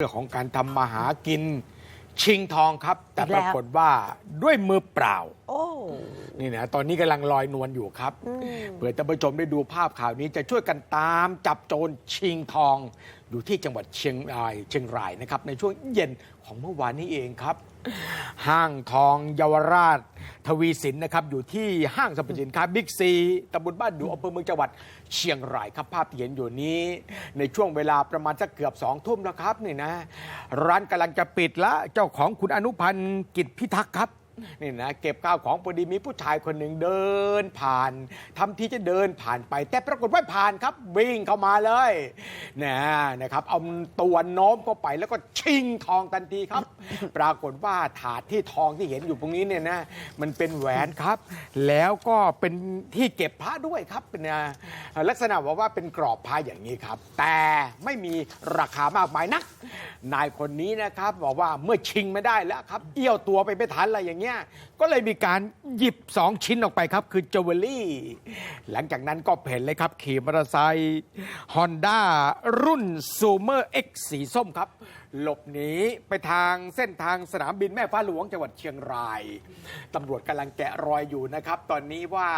เรื่องของการทำมาหากินชิงทองครับ แต่อีกปแล้วรากฏว่าด้วยมือเปล่าโอ้นี่นะตอนนี้กำลังลอยนวลอยู่ครับอืมเผื่อท่านผู้ชมได้ดูภาพข่าวนี้จะช่วยกันตามจับโจรชิงทอง อยู่ที่จังหวัดเชียงรายเชียงรายนะครับ ในช่วงเย็นของเมื่อวานนี้เองครับ ห้างทองเยาวราช ทวีสินนะครับอยู่ที่ห้างสรรพสินค้าบิ๊กซีตำบลบ้านดูอำเภอเมืองจังหวัดเชียงรายครับภาพที่เห็นอยู่นี้ ในช่วงเวลาประมาณสักเกือบสองทุ่มแล้วครับนี่นะ ร้านกำลังจะปิดแล้วเจ้าของคุณอนุพันธ์กิจพิทักษ์ครับ นี่นะเก็บข้าวของพอดีมีผู้ชายคนหนึ่งเดินผ่านทำที่จะเดินผ่านไป แต่ปรากฏว่าผ่านครับวิ่งเข้ามาเลยนะนะครับเอาตัวโน้มเข้าไปแล้วก็ชิงทองทันทีครับ ปรากฏว่าถาดที่ทองที่เห็นอยู่ตรงนี้เนี่ยนะมันเป็นแหวนครับ แล้วก็เป็นที่เก็บพระด้วยครับเป็นะลักษณะว่าว่าเป็นกรอบพระอย่างนี้ครับ แต่ไม่มีราคามากมายนัก นายคนนี้นะครับบอกว่าเมื่อชิงไม่ได้แล้วครับ เอี้ยวตัวไปไม่ทันอะไรอย่างเงี้ยก็เลยมีการหยิบ 2 ชิ้นออกไปครับ คือจวเวลรี่ หลังจากนั้นก็เห็นเลยครับ ขี่มอเตอร์ไซค์ฮอนด้ารุ่นซูเมอร์เอ็กสีส้มครับหลบหนีไปทางเส้นทางสนามบินแม่ฟ้าหลวงจังหวัดเชียงรายตำรวจกำลังแกะรอยอยู่นะครับ ตอนนี้ว่า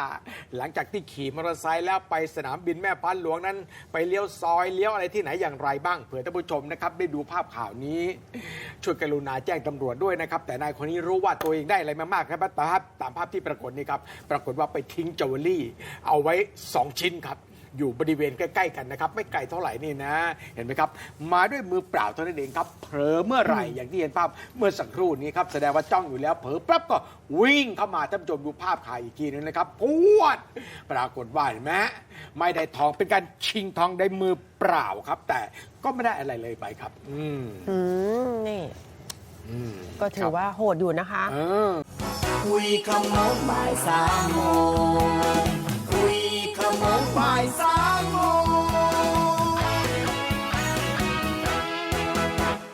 หลังจากที่ขี่มอเตอร์ไซค์แล้วไปสนามบินแม่ฟ้าหลวงนั้น ไปเลี้ยวซอยเลี้ยวอะไรที่ไหนอย่างไรบ้างเผื่อท่านผู้ชมนะครับได้ดูภาพข่าวนี้ช่วยกรุณาแจ้งตำรวจด้วยนะครับ แต่นายคนนี้รู้ว่าตัวเองได้อะไรมามากครับตามภาพตามภาพที่ปรากฏนี่ครับปรากฏว่าไปทิ้งจ e วเวลรี่ เอาไว้ 2 ชิ้นครับ อยู่บริเวณใกล้ ๆ กันนะครับ ไม่ไกลเท่าไหร่นี่นะ เห็นไหมครับ มาด้วยมือเปล่าเท่านั้นเองครับเผลอเมื่อไหร่อย่างที่เห็นภาพเมื่อสักครู่นี้ครับแสดงว่าจ้องอยู่แล้วเผลอปั๊บก็วิ่งเข้ามาท่านผู้ชมดูภาพข่าวอีกทีนึงนะครับพวด ปรากฏว่าเห็นไหมไม่ได้ทองเป็นการชิงทองได้มือเปล่าครับ แต่ก็ไม่ได้อะไรเลยไปครับ อืมอืมนี่อืมก็ถือว่าโหดอยู่นะคะ เออ คุยขโมงบ่ายสามโมง